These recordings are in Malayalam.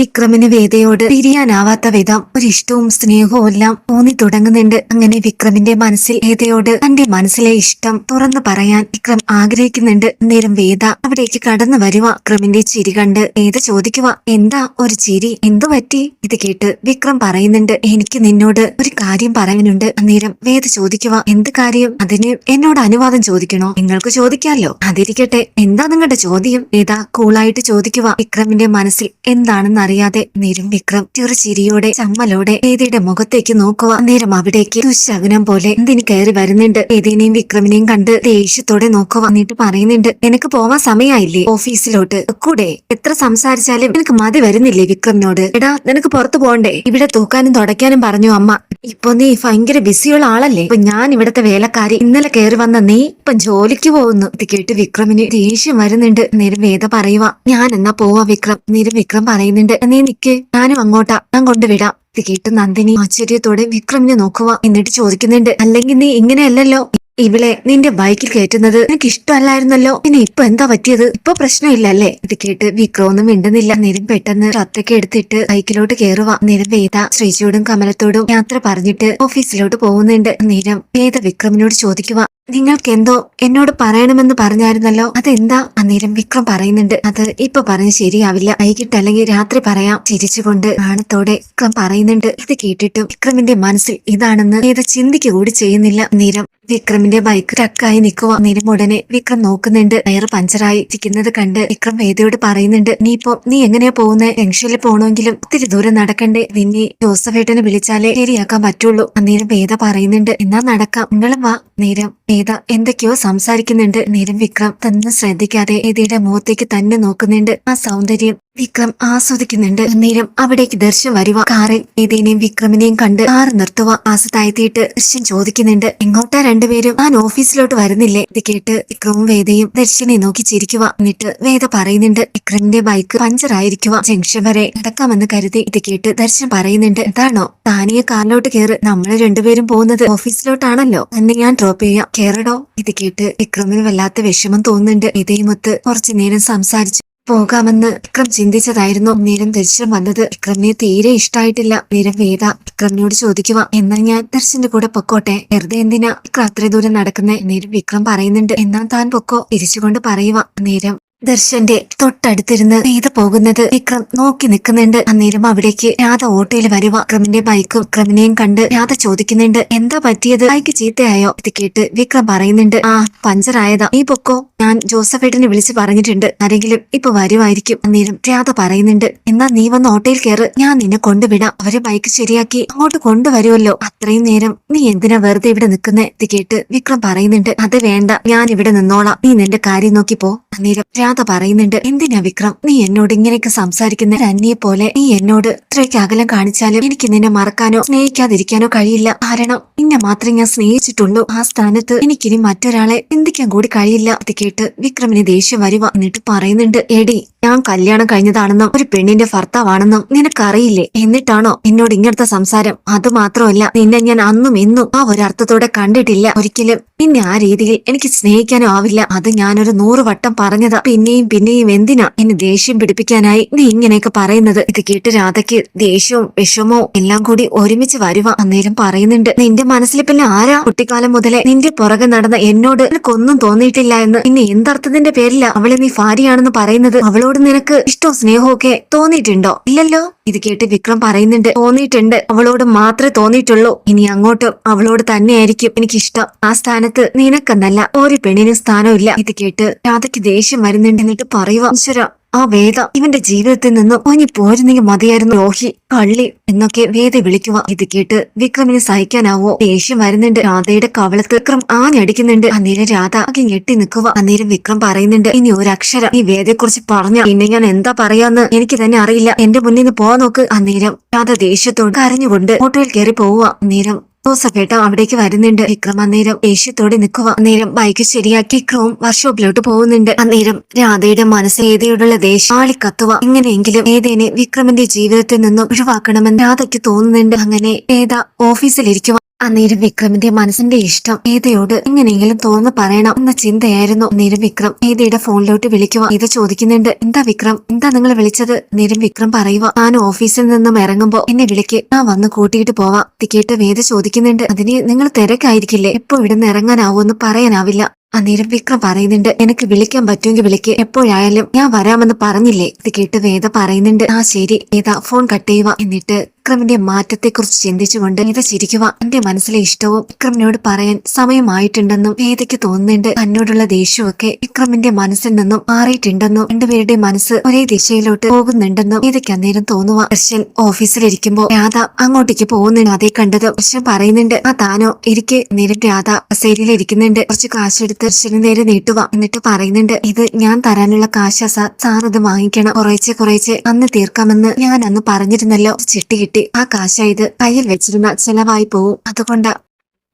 വിക്രമിന് വേദയോട് പിരിയാനാവാത്ത വിധം ഒരു ഇഷ്ടവും സ്നേഹവും എല്ലാം തോന്നി തുടങ്ങുന്നുണ്ട്. അങ്ങനെ വിക്രമിന്റെ മനസ്സിൽ വേദയോട് തന്റെ മനസ്സിലെ ഇഷ്ടം തുറന്നു പറയാൻ വിക്രം ആഗ്രഹിക്കുന്നുണ്ട്. നേരം വേദ അവിടേക്ക് കടന്നു വരുക. വിക്രമിന്റെ ചിരി കണ്ട് വേദ ചോദിക്കുക എന്താ ഒരു ചിരി? എന്തു പറ്റി? ഇത് കേട്ട് വിക്രം പറയുന്നുണ്ട് എനിക്ക് നിന്നോട് ഒരു കാര്യം പറയാനുണ്ട്. അന്നേരം വേദ ചോദിക്കുക എന്ത് കാര്യം? അതിന് എന്നോട് അനുവാദം ചോദിക്കണോ? നിങ്ങൾക്ക് ചോദിക്കാമല്ലോ അതിരിക്കട്ടെ. എന്താ നിങ്ങളുടെ ചോദ്യം? വേദ കൂളായിട്ട് ചോദിക്കുക വിക്രമിന്റെ മനസ്സിൽ എന്താണെന്ന് അറിയാതെ നേരം വിക്രം ചെറുചിരിയോടെ ചമ്മലോടെ വേദിയുടെ മുഖത്തേക്ക് നോക്കുക. നേരം അവിടേക്ക് ദുശകനം പോലെ എന്തിന് കയറി വരുന്നുണ്ട്. വേദിനെയും വിക്രമിനെയും കണ്ട് ദേഷ്യത്തോടെ നോക്കുക. എന്നിട്ട് പറയുന്നുണ്ട് എനിക്ക് പോവാൻ സമയമായില്ലേ? ഓഫീസിലോട്ട് കൂടെ എത്ര സംസാരിച്ചാലും എനിക്ക് മതി വരുന്നില്ലേ വിക്രമിനോട്? എടാ നിനക്ക് പുറത്തു പോകണ്ടേ? ഇവിടെ തൂക്കാനും തുടയ്ക്കാനും പറഞ്ഞു അമ്മ. ഇപ്പൊ നീ ഭയങ്കര ബിസിയുള്ള ആളല്ലേ? ഇപ്പൊ ഞാൻ ഇവിടത്തെ വേലക്കാരി. ഇന്നലെ കയറി വന്ന നീ ഇപ്പൊ ജോലിക്ക് പോകുന്നു. ഇത് കേട്ട് വിക്രമിന് ദേഷ്യം വരുന്നുണ്ട്. നേരം വേദ പറയുക ഞാൻ എന്നാ പോവാ വിക്രം? നേരം വിക്രം പറയുന്നുണ്ട് നീ നിക്ക്. ഞാനും അങ്ങോട്ടാ. ഞാൻ കൊണ്ടുവിടാം. ഇത് കേട്ട് നന്ദിനി ആശ്ചര്യത്തോടെ വിക്രമിനെ നോക്കുക എന്നിട്ട് ചോദിക്കുന്നുണ്ട് അല്ലെങ്കിൽ നീ ഇങ്ങനെയല്ലല്ലോ? ഇവളെ നിന്റെ ബൈക്കിൽ കയറ്റുന്നത് നിനക്ക് ഇഷ്ടമല്ലായിരുന്നല്ലോ പിന്നെ ഇപ്പൊ എന്താ പറ്റിയത്? ഇപ്പൊ പ്രശ്നമില്ലല്ലേ? ഇത് കേട്ട് വിക്രമൊന്നും മിണ്ടുന്നില്ല. നേരം പെട്ടെന്ന് ഷർട്ടൊക്കെ എടുത്തിട്ട് ബൈക്കിലോട്ട് കയറുക നേരം വേദ ശ്രീജിയോടും കമലത്തോടും യാത്ര പറഞ്ഞിട്ട് ഓഫീസിലോട്ട് പോകുന്നുണ്ട്. നേരം വേദ വിക്രമിനോട് ചോദിക്കുക നിങ്ങൾക്ക് എന്തോ എന്നോട് പറയണമെന്ന് പറഞ്ഞായിരുന്നല്ലോ? അതെന്താ? അന്നേരം വിക്രം പറയുന്നുണ്ട്. അത് ഇപ്പൊ പറഞ്ഞ് ശരിയാവില്ല. വൈകിട്ട് അല്ലെങ്കിൽ രാത്രി പറയാം. ചിരിച്ചുകൊണ്ട് നാണത്തോടെ വിക്രം പറയുന്നുണ്ട്. ഇത് കേട്ടിട്ടും വിക്രമിന്റെ മനസ്സിൽ ഇതാണെന്ന് ഏത് ചിന്തിക്കുക കൂടി ചെയ്യുന്നില്ല. നേരം വിക്രമിന്റെ ബൈക്ക് ടക്കായി നിൽക്കുക നേരം ഉടനെ വിക്രം നോക്കുന്നുണ്ട്. ടയർ പഞ്ചറായി ഇരിക്കുന്നത് കണ്ട് വിക്രം വേദയോട് പറയുന്നുണ്ട് നീ ഇപ്പൊ നീ എങ്ങനെയാ പോകുന്നത് ജംഗ്ഷനിൽ പോകണമെങ്കിലും ഒത്തിരി ദൂരം നടക്കണ്ടേ? നിന്നെ ജോസഫേട്ടനെ വിളിച്ചാലേ ശരിയാക്കാൻ പറ്റുള്ളൂ. അന്നേരം വേദ പറയുന്നുണ്ട് എന്നാ നടക്കാം. നിങ്ങളും വാ. നേരം വേദ എന്തൊക്കെയോ സംസാരിക്കുന്നുണ്ട്. നേരം വിക്രം തന്നെ ശ്രദ്ധിക്കാതെ വേദയുടെ മുഖത്തേക്ക് തന്നെ നോക്കുന്നുണ്ട്. ആ സൗന്ദര്യം വിക്രം ആസ്വദിക്കുന്നുണ്ട്. അന്നേരം അവിടേക്ക് ദർശൻ വരുവ. കാറിൽ വേദേനെയും വിക്രമിനെയും കണ്ട് കാറ് നിർത്തുക ആസത്തായത്തിയിട്ട് ദർശൻ ചോദിക്കുന്നുണ്ട് എങ്ങോട്ടാ രണ്ടുപേരും ഞാൻ ഓഫീസിലോട്ട് വരുന്നില്ലേ? ഇത് കേട്ട് വിക്രവും വേദയും ദർശനെ നോക്കി ചിരിക്കുക. എന്നിട്ട് വേദ പറയുന്നുണ്ട് വിക്രമിന്റെ ബൈക്ക് പഞ്ചർ ആയിരിക്കുക. ജംഗ്ഷൻ വരെ നടക്കാമെന്ന് കരുതി ഇത് കേട്ട് ദർശൻ പറയുന്നുണ്ട് എന്താണോ താനിയെ കാറിലോട്ട് കയറ് നമ്മൾ രണ്ടുപേരും പോകുന്നത് ഓഫീസിലോട്ടാണല്ലോ. അന്ന് ഞാൻ ഡ്രോപ്പ് ചെയ്യാം. കേറടോ? ഇത് കേട്ട് വിക്രമിന് വല്ലാത്ത വിഷമം തോന്നുന്നുണ്ട്. ഇതേമൊത്ത് കുറച്ചു നേരം സംസാരിച്ചു. പോകാമെന്ന് വിക്രം ചിന്തിച്ചതായിരുന്നു. നീരം ദർശനം വന്നത്. വിക്രമിനെ തീരെ ഇഷ്ടായിട്ടില്ല. നീരം വേദ വിക്രമിനോട് ചോദിക്കുക. എന്നാൽ ഞാൻ ദർശന്റെ കൂടെ പൊക്കോട്ടെ. വെറുതെ എന്തിനാ? വിക്രം അത്ര ദൂരം നടക്കുന്നേ? നേരം വിക്രം പറയുന്നുണ്ട്. എന്നാൽ താൻ പൊക്കോ? തിരിച്ചുകൊണ്ട് പറയുക. നേരം ദർശന്റെ തൊട്ടടുത്തിരുന്ന് വേദ പോകുന്നത് വിക്രം നോക്കി നിൽക്കുന്നുണ്ട്. അന്നേരം അവിടേക്ക് രാധ ഓട്ടോയിൽ വരുക വിക്രമിന്റെ ബൈക്കും വിക്രമിനെയും കണ്ട് രാധ ചോദിക്കുന്നുണ്ട് എന്താ പറ്റിയത്? ബൈക്ക് ചീത്തയായോ? ഇത് കേട്ട് വിക്രം പറയുന്നുണ്ട് ആ പഞ്ചറായതാ. ഈ പൊക്കോ? ഞാൻ ജോസഫേട്ടനെ വിളിച്ച് പറഞ്ഞിട്ടുണ്ട്. ആരെങ്കിലും ഇപ്പൊ വരുമായിരിക്കും അന്നേരം രാധ പറയുന്നുണ്ട് എന്നാ നീ വന്ന് ഓട്ടോയിൽ കയറ് ഞാൻ നിന്നെ കൊണ്ടുവിടാം. അവരെ ബൈക്ക് ശരിയാക്കി അങ്ങോട്ട് കൊണ്ടുവരുമല്ലോ അത്രയും നേരം നീ എന്തിനാ വെറുതെ ഇവിടെ നിൽക്കുന്നേ? ഇത് കേട്ട് വിക്രം പറയുന്നുണ്ട് അത് വേണ്ട. ഞാൻ ഇവിടെ നിന്നോളാം. നീ നിന്റെ കാര്യം നോക്കി പോ അന്നേരം രാധ പറയുന്നുണ്ട്. എന്തിനാ വിക്രം? നീ എന്നോട് ഇങ്ങനെയൊക്കെ സംസാരിക്കുന്ന അന്യെ പോലെ നീ എന്നോട് ഇത്രയ്ക്ക് അകലം കാണിച്ചാലും എനിക്ക് നിന്നെ മറക്കാനോ സ്നേഹിക്കാതിരിക്കാനോ കഴിയില്ല. കാരണം നിന്നെ മാത്രമേ ഞാൻ സ്നേഹിച്ചിട്ടുള്ളൂ. ആ സ്ഥാനത്ത് എനിക്കിനി മറ്റൊരാളെ ചിന്തിക്കാൻ കൂടി കഴിയില്ല. അത് കേട്ട് വിക്രമിന് ദേഷ്യം വരുവ എന്നിട്ട് പറയുന്നുണ്ട്. എടി ഞാൻ കല്യാണം കഴിഞ്ഞതാണെന്നും ഒരു പെണ്ണിന്റെ ഭർത്താവാണെന്നും നിനക്കറിയില്ലേ? എന്നിട്ടാണോ എന്നോട് ഇങ്ങനത്തെ സംസാരം? അത് മാത്രമല്ല നിന്നെ ഞാൻ അന്നും ഇന്നും ആ ഒരർത്ഥത്തോടെ കണ്ടിട്ടില്ല. ഒരിക്കലും നിന്നെ ആ രീതിയിൽ എനിക്ക് സ്നേഹിക്കാനും ആവില്ല. അത് ഞാനൊരു നൂറ് വട്ടം പറഞ്ഞതാ. പിന്നെയും പിന്നെയും എന്തിനാ എന്നെ ദേഷ്യം പിടിപ്പിക്കാനായി നീ ഇങ്ങനെയൊക്കെ പറയുന്നത്? ഇത് കേട്ട് രാധയ്ക്ക് ദേഷ്യവും വിഷമവും എല്ലാം കൂടി ഒരുമിച്ച് വരുവാ അന്നേരം പറയുന്നുണ്ട്. നിന്റെ മനസ്സിൽ പിന്നെ ആരാ കുട്ടിക്കാലം മുതലേ നിന്റെ പുറകെ നടന്ന എന്നോട് നിനക്കൊന്നും തോന്നിയിട്ടില്ല എന്ന്? പിന്നെ എന്തർത്ഥത്തിന്റെ പേരില്ല അവളെ നീ ഭാര്യയാണെന്ന് പറയുന്നത്? അവളോട് നിനക്ക് ഇഷ്ടോ സ്നേഹവും ഒക്കെ തോന്നിയിട്ടുണ്ടോ? ഇല്ലല്ലോ. ഇത് കേട്ട് വിക്രം പറയുന്നുണ്ട്. തോന്നിയിട്ടുണ്ട്. അവളോട് മാത്രമേ തോന്നിയിട്ടുള്ളൂ. ഇനി അങ്ങോട്ട് അവളോട് തന്നെയായിരിക്കും എനിക്കിഷ്ടം. ആ സ്ഥാനത്ത് നിനക്കെന്നല്ല ഒരു പെണ്ണിനും സ്ഥാനമില്ല ഇത് കേട്ട് രാധയ്ക്ക് ദേഷ്യം വരുന്നുണ്ട് എന്നിട്ട് പറയുക ഈശ്വര. ആ വേദ ഇവന്റെ ജീവിതത്തിൽ നിന്ന് ഒഞ്ഞി പോരുന്നെങ്കിൽ മതിയായിരുന്നു. രോഹി കള്ളി എന്നൊക്കെ വേദ വിളിക്കുക ഇത് കേട്ട് വിക്രമിന് സഹിക്കാനാവോ? ദേഷ്യം വരുന്നുണ്ട്. രാധയുടെ കവളത്ത് വിക്രം ആഞ്ഞടിക്കുന്നുണ്ട്. അന്നേരം രാധ ആകെ ഞെട്ടി നിൽക്കുക അന്നേരം വിക്രം പറയുന്നുണ്ട് ഇനി ഒരു അക്ഷരം ഈ വേദയെക്കുറിച്ച് പറഞ്ഞ. പിന്നെ ഞാൻ എന്താ പറയാന്ന്? എനിക്ക് തന്നെ അറിയില്ല. എന്റെ മുന്നിൽ നിന്ന് പോവാൻ നോക്ക്. അന്നേരം രാധ ദേഷ്യത്തോട് കരഞ്ഞുകൊണ്ട് ഓട്ടോയിൽ കയറി പോവുക അന്നേരം ജോസഫേട്ട അവിടേക്ക് വരുന്നുണ്ട്. വിക്രം അന്നേരം ദേഷ്യത്തോടെ നിൽക്കുക അന്നേരം ബൈക്ക് ശരിയാക്കി ക്രോം വർക്ക്ഷോപ്പിലോട്ട് പോകുന്നുണ്ട്. അന്നേരം രാധയുടെ മനസ്സ് ഏതയോടുള്ള ദേഷ്യം ആളിക്കത്തുക എങ്ങനെയെങ്കിലും ഏതേനെ വിക്രമിന്റെ ജീവിതത്തിൽ നിന്നും ഒഴിവാക്കണമെന്ന് രാധയ്ക്ക് തോന്നുന്നുണ്ട്. അങ്ങനെ ഏത ഓഫീസിലിരിക്കുക അന്നേരം വിക്രമിന്റെ മനസ്സിന്റെ ഇഷ്ടം ഏതയോട് എങ്ങനെയെങ്കിലും തോന്നു പറയണം എന്ന ചിന്തയായിരുന്നു അന്നേരം വിക്രം. ഏതയുടെ ഫോണിലോട്ട് വിളിക്കുക ഇത് ചോദിക്കുന്നുണ്ട്. എന്താ വിക്രം? എന്താ നിങ്ങൾ വിളിച്ചത്? അന്നേരം വിക്രം പറയുക ഞാൻ ഓഫീസിൽ നിന്നും ഇറങ്ങുമ്പോ എന്നെ വിളിക്ക്. ഞാൻ വന്ന് കൂട്ടിയിട്ട് പോവാം. ടിക്കറ്റ് വേദ ചോദിക്കുന്നുണ്ട് അതിന് നിങ്ങൾ തിരക്കായിരിക്കില്ലേ? എപ്പോ ഇവിടുന്ന് ഇറങ്ങാനാവൂന്ന് പറയാനാവില്ല. അന്നേരം വിക്രം പറയുന്നുണ്ട് എനിക്ക് വിളിക്കാൻ പറ്റുമെങ്കിൽ വിളിക്ക്. എപ്പോഴായാലും ഞാൻ വരാമെന്ന് പറഞ്ഞില്ലേ? ഇത് കേട്ട് വേദ പറയുന്നുണ്ട് ആ ശരി. വേദ ഫോൺ കട്ട് ചെയ്യുക എന്നിട്ട് വിക്രമിന്റെ മാറ്റത്തെക്കുറിച്ച് ചിന്തിച്ചുകൊണ്ട് വേദ ചിരിക്കുക എന്റെ മനസ്സിലെ ഇഷ്ടവും വിക്രമിനോട് പറയാൻ സമയമായിട്ടുണ്ടെന്നും വേദയ്ക്ക് തോന്നുന്നുണ്ട്. തന്നോടുള്ള ദേഷ്യമൊക്കെ വിക്രമിന്റെ മനസ്സിൽ നിന്നും മാറിയിട്ടുണ്ടെന്നും രണ്ടുപേരുടെ മനസ്സ് ഒരേ ദിശയിലോട്ട് പോകുന്നുണ്ടെന്നും വേദയ്ക്ക് അന്നേരം തോന്നുക ദർശൻ ഓഫീസിലിരിക്കുമ്പോ രാധ അങ്ങോട്ടേക്ക് പോകുന്നുണ്ട്. അതേ കണ്ടത് ദർശൻ പറയുന്നുണ്ട് ആ താനോ ഇരിക്കെ. നേരം രാധ കസേരയിൽ ഇരിക്കുന്നുണ്ട് കുറച്ച് കാശെടുത്ത് ദർശന് നേരെ നീട്ടുക എന്നിട്ട് പറയുന്നുണ്ട് ഇത് ഞാൻ തരാനുള്ള കാശ സാർ സാർ ഇത് വാങ്ങിക്കണം. കുറേശ്ശെ കുറേശ്ശെ അന്ന് തീർക്കാമെന്ന് ഞാൻ അന്ന് പറഞ്ഞിരുന്നല്ലോ. ചിട്ടി കിട്ടി. ആ കാശ ഇത് കയ്യിൽ വെച്ചിരുന്ന ചെലവായി പോവും. അതുകൊണ്ട്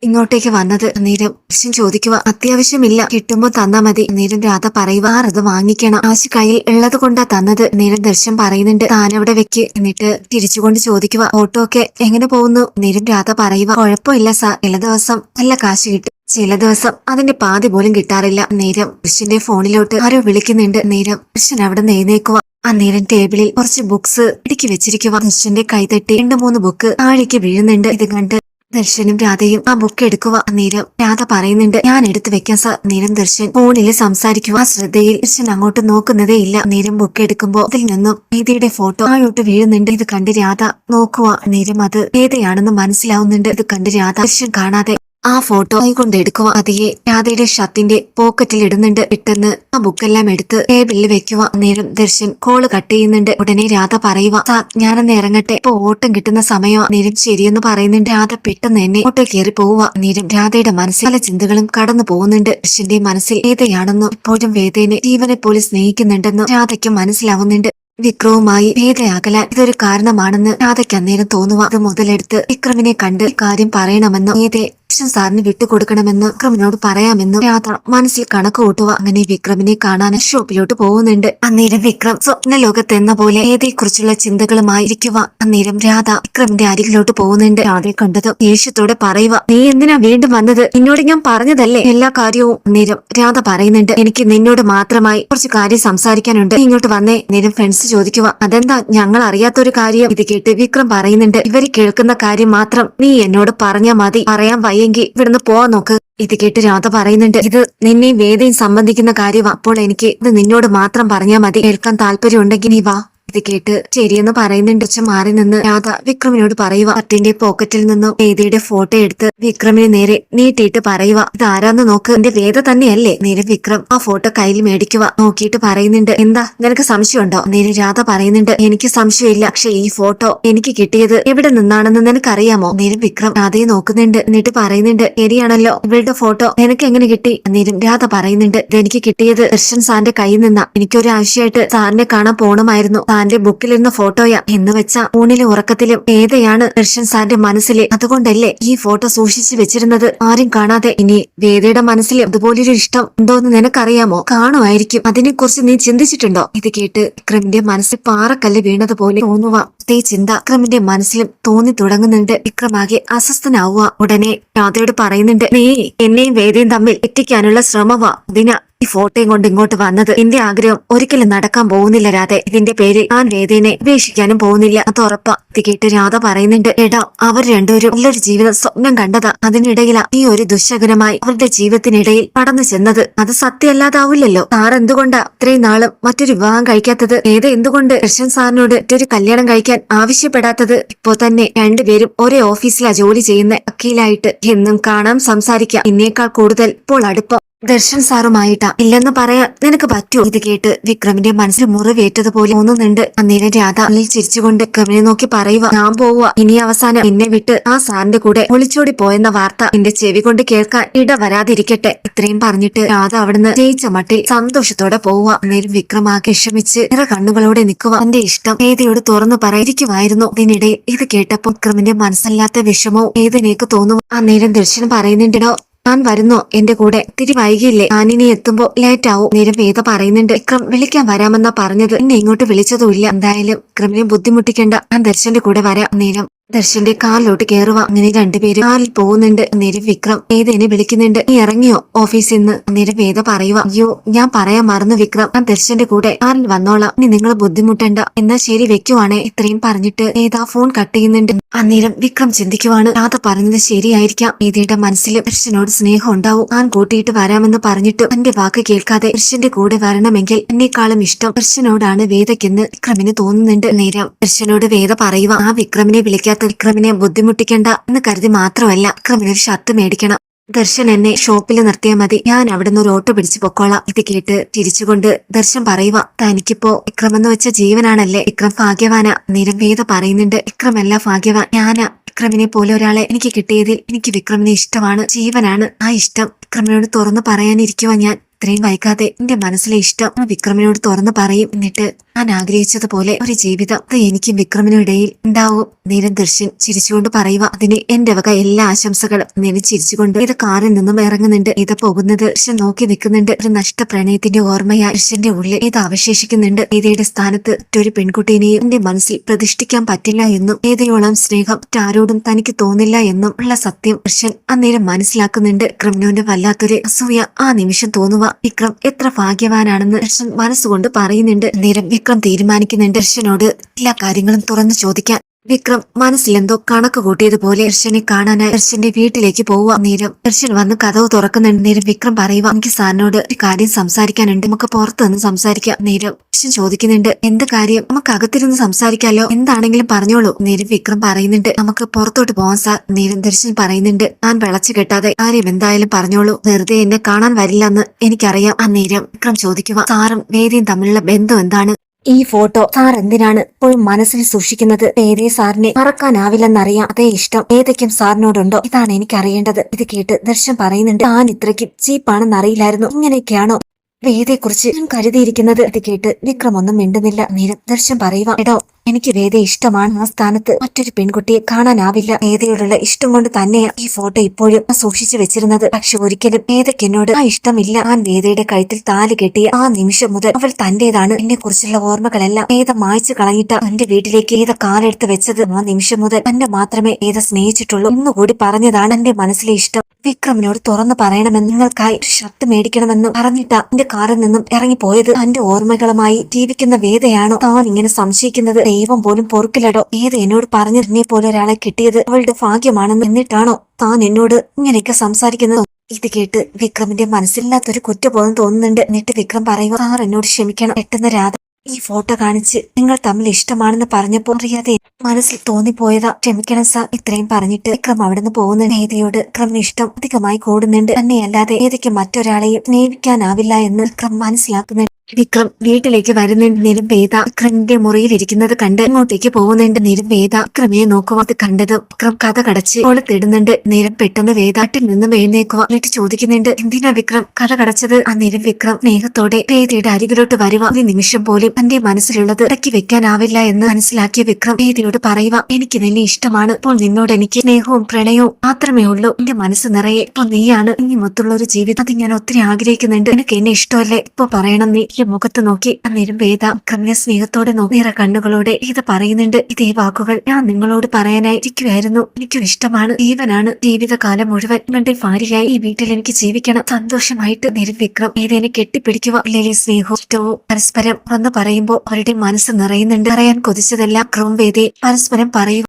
ഇങ്ങോട്ടേക്ക് വന്നത്. അന്നേരം ദർശൻ ചോദിക്കുക അത്യാവശ്യമില്ല കിട്ടുമ്പോൾ തന്നാ മതി. അന്നേരം രാധ പറയുക അത് വാങ്ങിക്കണം. ആശു കയ്യിൽ ഉള്ളത് കൊണ്ടാ തന്നത്. നേരം ദർശൻ പറയുന്നുണ്ട് താനവിടെ വെക്ക്. എന്നിട്ട് തിരിച്ചുകൊണ്ട് ചോദിക്കുക ഓട്ടോ ഒക്കെ എങ്ങനെ പോകുന്നു? നേരം രാധ പറയുക കുഴപ്പമില്ല സാർ. ചില ദിവസം നല്ല കാശ് കിട്ടും. ചില ദിവസം അതിന്റെ പാതി പോലും കിട്ടാറില്ല. നേരം കൃഷിന്റെ ഫോണിലോട്ട് ആരോ വിളിക്കുന്നുണ്ട്. നേരം ദർശൻ അവിടെ നേനേക്കുക അന്നേരം ടേബിളിൽ കുറച്ച് ബുക്സ് ഇടുക്കി വെച്ചിരിക്കുക ദർശന്റെ കൈതട്ടി രണ്ട് മൂന്ന് ബുക്ക് താഴേക്ക് വീഴുന്നുണ്ട്. ഇത് കണ്ട് ദർശനും രാധയും ആ ബുക്ക് എടുക്കുക അന്നേരം രാധ പറയുന്നുണ്ട് ഞാൻ എടുത്തു വെക്കാൻ സാർ നേരം ദർശൻ ഫോണിൽ സംസാരിക്കുക ആ ശ്രദ്ധയിൽ ദർശൻ അങ്ങോട്ട് നോക്കുന്നതേ ഇല്ല. നേരം ബുക്ക് എടുക്കുമ്പോ അതിൽ നിന്നും വേദിയുടെ ഫോട്ടോ താഴോട്ട് വീഴുന്നുണ്ട്. ഇത് കണ്ട് രാധ നോക്കുക നേരം അത് ഏതയാണെന്ന് മനസ്സിലാവുന്നുണ്ട്. ഇത് കണ്ട് രാധ ദർശൻ കാണാതെ ആ ഫോട്ടോ കൊണ്ട് എടുക്കുക അതിയെ രാധയുടെ ഷർട്ടിന്റെ പോക്കറ്റിൽ ഇടുന്നുണ്ട്. പെട്ടെന്ന് ആ ബുക്കെല്ലാം എടുത്ത് ടേബിളിൽ വെക്കുക. നേരം ദർശൻ കോൾ കട്ട് ചെയ്യുന്നുണ്ട്. ഉടനെ രാധ പറയുക സാർ ഞാനൊന്ന് ഇറങ്ങട്ടെ. ഇപ്പൊ ഓട്ടം കിട്ടുന്ന സമയം നേരം ശരിയെന്ന് പറയുന്നുണ്ട്. രാധ പെട്ടെന്ന് തന്നെ ഓട്ടോ കയറി പോവുക നേരം രാധയുടെ മനസ്സിൽ പല ചിന്തകളും കടന്നു പോകുന്നുണ്ട്. ദർശന്റെ മനസ്സിൽ വേദയാണെന്നും ഇപ്പോഴും വേദേനെ ജീവനെ പോലെ സ്നേഹിക്കുന്നുണ്ടെന്നും രാധയ്ക്ക് മനസ്സിലാവുന്നുണ്ട്. വിക്രവുമായി ഭേദയാകലാൻ ഇതൊരു കാരണമാണെന്ന് രാധയ്ക്ക് അന്നേരം തോന്നുക അത് മുതലെടുത്ത് വിക്രമിനെ കണ്ട് കാര്യം പറയണമെന്നും വേദയെ കൃഷ്ണൻ സാറിന് വിട്ടുകൊടുക്കണമെന്ന് വിക്രമിനോട് പറയാമെന്ന് രാധ മനസ്സിൽ കണക്ക് കൂട്ടുക അങ്ങനെ വിക്രമിനെ കാണാൻ ഷോപ്പിലോട്ട് പോകുന്നുണ്ട്. അന്നേരം വിക്രം സ്വപ്ന ലോകത്ത് എന്ന പോലെ ഏതേക്കുറിച്ചുള്ള ചിന്തകളുമായി ഇരിക്കുക. അന്നേരം രാധ വിക്രമിന്റെ അരികിലോട്ട് പോകുന്നുണ്ട്. രാധയെ കണ്ടത് ദേഷ്യത്തോടെ പറയുക നീ എന്തിനാ വീണ്ടും വന്നത്? നിന്നോട് ഞാൻ പറഞ്ഞതല്ലേ എല്ലാ കാര്യവും? അന്നേരം രാധ പറയുന്നുണ്ട് എനിക്ക് നിന്നോട് മാത്രമായി കുറച്ച് കാര്യം സംസാരിക്കാനുണ്ട്. ഇങ്ങോട്ട് വന്നേ. നേരം ഫ്രണ്ട്സ് ചോദിക്കുക അതെന്താ? ഞങ്ങൾ അറിയാത്തൊരു കാര്യം? ഇത് കേട്ട് വിക്രം പറയുന്നുണ്ട് ഇവർ കേൾക്കുന്ന കാര്യം മാത്രം നീ എന്നോട് പറഞ്ഞാ മതി. പറയാൻ വയ്യെങ്കിൽ ഇവിടുന്ന് പോവാൻ നോക്ക്. ഇത് കേട്ട് രാധ പറയുന്നുണ്ട് ഇത് നിന്നെയും വേദയും സംബന്ധിക്കുന്ന കാര്യം അപ്പോൾ എനിക്ക് ഇത് നിന്നോട് മാത്രം പറഞ്ഞാൽ മതി. കേൾക്കാൻ താല്പര്യം ഉണ്ടെങ്കിൽ നീ വാ. ഇത് കേട്ട് ശരിയെന്ന് പറയുന്നുണ്ട്. അച്ഛൻ മാറി നിന്ന് രാധ വിക്രമിനോട് പറയുക അത്തിന്റെ പോക്കറ്റിൽ നിന്നും വേദയുടെ ഫോട്ടോ എടുത്ത് വിക്രമിന് നേരെ നീട്ടിയിട്ട് പറയുക ഇത് ആരാന്ന് നോക്ക് എന്റെ വേദ തന്നെയല്ലേ? നേരെ വിക്രം ആ ഫോട്ടോ കയ്യിൽ മേടിക്കുക. നോക്കിയിട്ട് പറയുന്നുണ്ട് എന്താ നിനക്ക് സംശയമുണ്ടോ? നേരെ രാധ പറയുന്നുണ്ട് എനിക്ക് സംശയമില്ല പക്ഷെ ഈ ഫോട്ടോ എനിക്ക് കിട്ടിയത് എവിടെ നിന്നാണെന്ന് നിനക്കറിയാമോ? നേരം വിക്രം രാധയെ നോക്കുന്നുണ്ട് എന്നിട്ട് പറയുന്നുണ്ട് ശരിയാണല്ലോ ഇവളുടെ ഫോട്ടോ നിനക്ക് എങ്ങനെ കിട്ടി? നേരം രാധ പറയുന്നുണ്ട് ഇതെനിക്ക് കിട്ടിയത് ദർശൻ സാറിന്റെ കയ്യിൽ നിന്നാ. എനിക്കൊരു ആവശ്യമായിട്ട് സാറിനെ കാണാൻ പോണമായിരുന്നു. സാറിന്റെ ബുക്കിലിരുന്ന ഫോട്ടോയാ എന്ന് വെച്ച ഊണിലെ ഉറക്കത്തിലും വേദയാണ് ദർശൻ സാറിന്റെ മനസ്സിലെ? അതുകൊണ്ടല്ലേ ഈ ഫോട്ടോ സൂക്ഷിച്ചു വെച്ചിരുന്നത്? ആരും കാണാതെ ഇനി വേദയുടെ മനസ്സിൽ അതുപോലൊരു ഇഷ്ടം ഉണ്ടോന്ന് നിനക്കറിയാമോ? കാണുമായിരിക്കും. അതിനെക്കുറിച്ച് നീ ചിന്തിച്ചിട്ടുണ്ടോ? ഇത് കേട്ട് വിക്രമിന്റെ മനസ്സിൽ പാറക്കല്ല് വീണതുപോലെ തോന്നുക അതേ ചിന്ത വിക്രമിന്റെ മനസ്സിലും തോന്നി തുടങ്ങുന്നുണ്ട്. വിക്രമാകെ അസ്വസ്ഥനാവുക ഉടനെ രാധയോട് പറയുന്നുണ്ട് നീ എന്നെയും വേദയും തമ്മിൽ എത്തിക്കാനുള്ള ശ്രമവാ ദിന ഈ ഫോട്ടോയും കൊണ്ട് ഇങ്ങോട്ട് വന്നത്. എന്റെ ആഗ്രഹം ഒരിക്കലും നടക്കാൻ പോകുന്നില്ല രാധെ. ഇതിന്റെ പേര് ഞാൻ വേദേനെ ഉപേക്ഷിക്കാനും പോകുന്നില്ല. അത് ഉറപ്പാ. ഇത് കേട്ട് രാധ പറയുന്നുണ്ട് എടാ അവർ രണ്ടുപേരും നല്ലൊരു ജീവിതം സ്വപ്നം കണ്ടതാ. അതിനിടയിലാ നീ ഒരു ദുശകരമായി അവരുടെ ജീവിതത്തിനിടയിൽ കടന്നു ചെന്നത്. അത് സത്യമല്ലാതാവില്ലല്ലോ. സാർ എന്തുകൊണ്ടാ ഇത്രയും നാളും മറ്റൊരു വിവാഹം കഴിക്കാത്തത്? ഏത് എന്തുകൊണ്ട് കൃഷ്ണൻ സാറിനോട് മറ്റൊരു കല്യാണം കഴിക്കാൻ ആവശ്യപ്പെടാത്തത് ഇപ്പോ തന്നെ രണ്ടുപേരും ഒരേ ഓഫീസിലാ ജോലി ചെയ്യുന്ന വക്കീലായിട്ട് എന്നും കാണാം സംസാരിക്കാം. എന്നേക്കാൾ കൂടുതൽ ഇപ്പോൾ അടുപ്പം. ദർശൻ സാറുമായിട്ടാ. ഇല്ലെന്ന് പറയാൻ നിനക്ക് പറ്റൂ? ഇത് കേട്ട് വിക്രമിന്റെ മനസ്സിൽ മുറിവേറ്റതുപോലെ തോന്നുന്നുണ്ട്. അന്നേരം രാധ ഉള്ളിൽ ചിരിച്ചുകൊണ്ട് വിക്രമിനെ നോക്കി പറയുക ഞാൻ പോവുക ഇനി അവസാനം എന്നെ വിട്ട് ആ സാറിന്റെ കൂടെ ഒളിച്ചോടി പോയെന്ന വാർത്ത എന്റെ ചെവി കൊണ്ട് കേൾക്കാൻ ഇട വരാതിരിക്കട്ടെ ഇത്രയും പറഞ്ഞിട്ട് രാധ അവിടുന്ന് ജയിച്ച മട്ടിൽ സന്തോഷത്തോടെ പോവുക അന്നേരം വിക്രം ആ വിഷമിച്ച് നിറ കണ്ണുകളോടെ നിൽക്കുക എന്റെ ഇഷ്ടം ഏതയോട് തുറന്നു പറയിരിക്കുമായിരുന്നു? അതിനിടെ ഇത് കേട്ടപ്പോൾ വിക്രമിന്റെ മനസ്സല്ലാത്ത വിഷമവും ഏതിനേക്ക് തോന്നുന്നു അന്നേരം ദർശനം പറയുന്നുണ്ടോ ഞാൻ വരുന്നോ? എന്റെ കൂടെ. തിരി വൈകിയില്ലേ? ഞാനിനി എത്തുമ്പോ ലേറ്റ് ആവും. നേരം വേദ പറയുന്നുണ്ട്. വിക്രം വിളിക്കാൻ വരാമെന്നാ പറഞ്ഞത്. എന്നെ ഇങ്ങോട്ട് വിളിച്ചതുമില്ല എന്തായാലും വിക്രമിനെ ബുദ്ധിമുട്ടിക്കേണ്ട. ഞാൻ ദർശന്റെ കൂടെ വരാം. നേരം ദർശന്റെ കാറിലോട്ട് കയറുക അങ്ങനെ രണ്ടുപേരും കാറിൽ പോകുന്നുണ്ട്. അന്നേരം വിക്രം വേദനെ വിളിക്കുന്നുണ്ട്? നീ ഇറങ്ങിയോ? ഓഫീസിൽ നിന്ന് അന്നേരം വേദ പറയുക. അയ്യോ ഞാൻ പറയാൻ മറന്നു വിക്രം. ഞാൻ ദർശന്റെ കൂടെ കാറിൽ വന്നോളാം. ഇനി നിങ്ങൾ ബുദ്ധിമുട്ടണ്ട. എന്നാ ശരി വെക്കുവാണേ. ഇത്രയും പറഞ്ഞിട്ട് വേദ ഫോൺ കട്ട് ചെയ്യുന്നുണ്ട്. അന്നേരം വിക്രം ചിന്തിക്കുവാണ്. രാധ പറഞ്ഞത് ശരിയായിരിക്കാം. ഏതയുടെ മനസ്സിൽ ദർശനോട് സ്നേഹം ഉണ്ടാവും. ഞാൻ കൂട്ടിയിട്ട് വരാമെന്ന് പറഞ്ഞിട്ട് എന്റെ വാക്ക് കേൾക്കാതെ ദർശന്റെ കൂടെ വരണമെങ്കിൽ എന്നെക്കാളും ഇഷ്ടം ദർശനോടാണ് വേദയ്ക്കെന്ന് വിക്രമിന് തോന്നുന്നുണ്ട്. നേരം ദർശനോട് വേദ പറയുക ആ വിക്രമിനെ വിളിക്കാത്ത വിക്രമിനെ ബുദ്ധിമുട്ടിക്കേണ്ട എന്ന് കരുതി മാത്രമല്ല വിക്രമിന് ഒരു ഷർട്ട് മേടിക്കണം. ദർശൻ എന്നെ ഷോപ്പിൽ നിർത്തിയാൽ മതി. ഞാൻ അവിടുന്ന് ഒരു ഓട്ടോ പിടിച്ചു പൊക്കോളാം. ഇത് കേട്ട് തിരിച്ചുകൊണ്ട് ദർശൻ പറയുക തനിക്കിപ്പോ വിക്രം എന്ന് വെച്ച ജീവനാണല്ലേ? വിക്രം ഭാഗ്യവാന. നിരവേദ പറയുന്നുണ്ട് വിക്രമല്ല ഭാഗ്യവാൻ. ഞാനാ വിക്രമിനെ പോലെ ഒരാളെ എനിക്ക് കിട്ടിയതിൽ എനിക്ക് വിക്രമിനെ ഇഷ്ടമാണ് ജീവനാണ്. ആ ഇഷ്ടം വിക്രമിനോട് തുറന്നു പറയാനിരിക്കുവാ ഞാൻ. ഇത്രയും വൈകാതെ എന്റെ മനസ്സിലെ ഇഷ്ടം വിക്രമിനോട് തുറന്നു പറയും. എന്നിട്ട് ഞാൻ ആഗ്രഹിച്ചതുപോലെ ഒരു ജീവിതം അത് എനിക്കും വിക്രമിനും ഇടയിൽ ഉണ്ടാവും. നേരം ദർശൻ ചിരിച്ചുകൊണ്ട് പറയുക അതിന് എന്റെ വക എല്ലാ ആശംസകളും നീലം ചിരിച്ചുകൊണ്ട് ഇത് കാറിൽ നിന്നും ഇറങ്ങുന്നുണ്ട്. ഇത് പോകുന്നത് ദർശൻ നോക്കി നിൽക്കുന്നുണ്ട്. ഒരു നഷ്ട പ്രണയത്തിന്റെ ഓർമ്മയായി ദർശന്റെ ഉള്ളിൽ ഇത് അവശേഷിക്കുന്നുണ്ട്. ഏതയുടെ സ്ഥാനത്ത് മറ്റൊരു പെൺകുട്ടീനെയും എന്റെ മനസ്സിൽ പ്രതിഷ്ഠിക്കാൻ പറ്റില്ല എന്നും ഏതയോളം സ്നേഹം മറ്റാരോടും തനിക്ക് തോന്നില്ല എന്നും ഉള്ള സത്യം ദർശൻ അന്നേരം മനസ്സിലാക്കുന്നുണ്ട്. ക്രിമിനോന്റെ വല്ലാത്തൊരു അസൂയ ആ നിമിഷം തോന്നുക വിക്രം എത്ര ഭാഗ്യവാനാണെന്ന് ദർശൻ മനസ്സുകൊണ്ട് പറയുന്നുണ്ട്. നേരം വിക്രം തീരുമാനിക്കുന്ന ദർശനോട് എല്ലാ കാര്യങ്ങളും തുറന്നു ചോദിക്കാൻ വിക്രം മനസ്സിലെന്തോ കണക്ക് കൂട്ടിയതുപോലെ ദർശനെ കാണാനായി ദർശന്റെ വീട്ടിലേക്ക് പോവുക. നേരം ദർശൻ വന്ന് കഥവ് തുറക്കുന്ന നേരം വിക്രം പറയുക എനിക്ക് സാറിനോട് ഒരു കാര്യം സംസാരിക്കാനുണ്ട്. നമുക്ക് പുറത്തു നിന്ന് സംസാരിക്കാം. നേരം ദർശൻ ചോദിക്കുന്നുണ്ട് എന്ത് കാര്യം? നമുക്ക് അകത്തിരുന്ന് സംസാരിക്കാലോ? എന്താണെങ്കിലും പറഞ്ഞോളൂ. നേരം വിക്രം പറയുന്നുണ്ട് നമുക്ക് പുറത്തോട്ട് പോവാൻ സാർ. നേരം ദർശൻ പറയുന്നുണ്ട് ഞാൻ വിളച്ചു കെട്ടാതെ കാര്യം എന്തായാലും പറഞ്ഞോളൂ. വെറുതെ എന്നെ കാണാൻ വരില്ലെന്ന് എനിക്കറിയാം. ആ നേരം വിക്രം ചോദിക്കുക സാറും വേദിയും തമ്മിലുള്ള ബന്ധം എന്താണ്? ഈ ഫോട്ടോ സാർ എന്തിനാണ് ഇപ്പോഴും മനസ്സിൽ സൂക്ഷിക്കുന്നത്? ഏതേ സാറിനെ മറക്കാനാവില്ലെന്നറിയാം അതേ ഇഷ്ടം ഏതൊക്കെയും സാറിനോടുണ്ടോ? ഇതാണ് എനിക്ക് അറിയേണ്ടത് ഇത് കേട്ട് ദർശൻ പറയുന്നുണ്ട് താൻ ഇത്രയ്ക്കും ചീപ്പാണെന്ന് അറിയില്ലായിരുന്നു ഇങ്ങനെയൊക്കെയാണോ വേദയെക്കുറിച്ച് ഞാൻ കരുതിയിരിക്കുന്നത്. അത് കേട്ട് വിക്രം ഒന്നും മിണ്ടുന്നില്ല. നേരം ദർശൻ പറയുക എടോ എനിക്ക് വേദ ഇഷ്ടമാണ്. ആ സ്ഥാനത്ത് മറ്റൊരു പെൺകുട്ടിയെ കാണാനാവില്ല. വേദയോടുള്ള ഇഷ്ടം കൊണ്ട് തന്നെയാണ് ഈ ഫോട്ടോ ഇപ്പോഴും സൂക്ഷിച്ചു വെച്ചിരുന്നത്. പക്ഷെ ഒരിക്കലും വേദയ്ക്ക് എന്നോട് ആ ഇഷ്ടമില്ല. ആൻ വേദയുടെ കഴുത്തിൽ താൽ കെട്ടിയ ആ നിമിഷം മുതൽ അവൾ തന്റേതാണ്. എന്നെ കുറിച്ചുള്ള ഓർമ്മകളെല്ലാം വേദ മായ്ച്ചു കളഞ്ഞിട്ട് എന്റെ വീട്ടിലേക്ക് ഏത കാലെടുത്ത് വെച്ചത്. ആ നിമിഷം മുതൽ തന്നെ മാത്രമേ വേദ സ്നേഹിച്ചിട്ടുള്ളൂ. എന്നുകൂടി പറഞ്ഞതാണ് എന്റെ മനസ്സിലെ ഇഷ്ടം. വിക്രമിനോട് തുറന്നു പറയണമെന്ന് നിങ്ങൾക്കായി ഒരു ഷർട്ട് മേടിക്കണമെന്നും പറഞ്ഞിട്ടാ എന്റെ കാറിൽ നിന്നും ഇറങ്ങിപ്പോയത്. തന്റെ ഓർമ്മകളുമായി ജീവിക്കുന്ന വേദയാണോ താൻ ഇങ്ങനെ സംശയിക്കുന്നത്? ദൈവം പോലും പൊറുക്കില്ലടോ. വേദ എന്നോട് പറഞ്ഞു എന്നെ പോലെ ഒരാളെ കിട്ടിയത് അവളുടെ ഭാഗ്യമാണെന്ന് എന്നിട്ടാണോ താൻ എന്നോട് ഇങ്ങനെയൊക്കെ സംസാരിക്കുന്നത്? ഇത് കേട്ട് വിക്രമിന്റെ മനസ്സില്ലാത്തൊരു കുറ്റബോധം തോന്നുന്നുണ്ട്. എന്നിട്ട് വിക്രം പറയുക സാർ എന്നോട് ക്ഷമിക്കണം. പെട്ടെന്ന് രാധ ഈ ഫോട്ടോ കാണിച്ച് നിങ്ങൾ തമ്മിൽ ഇഷ്ടമാണെന്ന് പറഞ്ഞപ്പോൾ അറിയാതെ മനസ്സിൽ തോന്നിപ്പോയതാ. ക്ഷമിക്കണം സാർ ഇത്രയും പറഞ്ഞിട്ട് വിക്രം അവിടുന്ന് പോകുന്ന നേതയോട് വിക്രമിന് ഇഷ്ടം അധികമായി കൂടുന്നുണ്ട്. തന്നെയല്ലാതെ ഏതൊക്കെ മറ്റൊരാളെയും സ്നേഹിക്കാനാവില്ല എന്ന് വിക്രം മനസ്സിലാക്കുന്നുണ്ട്. വിക്രം വീട്ടിലേക്ക് വരുന്നുണ്ട് നേരം വേദ വിക്രമിന്റെ മുറിയിൽ ഇരിക്കുന്നത് കണ്ട് ഇങ്ങോട്ടേക്ക് പോകുന്നുണ്ട് വേദ വിക്രമിനെ നോക്കുവാ അത് കണ്ടത് വിക്രം കഥ കടച്ച് ഓളെ തേടുന്നുണ്ട്. നേരം പെട്ടെന്ന് വേദാട്ടിൽ നിന്നും എഴുന്നേക്കുക എന്നിട്ട് ചോദിക്കുന്നുണ്ട്. എന്തിനാ വിക്രം കഥ കടച്ചത്? ആ നേരം വിക്രം സ്നേഹത്തോടെ വേദിയുടെ അരികിലോട്ട് വരുക ഒരു നിമിഷം പോലും തന്റെ മനസ്സിലുള്ളത് ഇടയ്ക്ക് വെക്കാനാവില്ല എന്ന് മനസ്സിലാക്കിയ വിക്രം വേദിയോട് പറയുക എനിക്ക് നിന്നെ ഇഷ്ടമാണ്. ഇപ്പോൾ നിന്നോട് എനിക്ക് സ്നേഹവും പ്രണയവും മാത്രമേ ഉള്ളൂ. എന്റെ മനസ്സ് നിറയെ. ഇപ്പൊ നീയാണ്. ഇനി മൊത്തമുള്ള ഒരു ജീവിതം. അത് ഞാൻ ഒത്തിരി ആഗ്രഹിക്കുന്നുണ്ട്. എനിക്ക് എന്നെ ഇഷ്ടമല്ലേ? ഇപ്പൊ പറയണം നീ. എന്റെ മുഖത്ത് നോക്കി വേദ കന്യ സ്നേഹത്തോടെ നോക്കിയ കണ്ണുകളോടെ ഇത് പറയുന്നുണ്ട്. ഇതേ വാക്കുകൾ ഞാൻ നിങ്ങളോട് പറയാനായി ഇരിക്കുമായിരുന്നു എനിക്കും ഇഷ്ടമാണ്. ജീവനാണ്. ജീവിതകാലം മുഴുവൻ നിങ്ങളുടെ ഭാര്യയായി ഈ വീട്ടിൽ എനിക്ക് ജീവിക്കണം. സന്തോഷമായിട്ട് നേരം വിക്രം ഏതേനെ കെട്ടിപ്പിടിക്കുക. അല്ലെങ്കിൽ സ്നേഹവും ഇഷ്ടവും പരസ്പരം തുറന്ന് പറയുമ്പോൾ അവരുടെ മനസ്സ് നിറയുന്നുണ്ട്. പറയാൻ കൊതിച്ചതെല്ലാം. ക്രമം വേദയെ പരസ്പരം പറയുക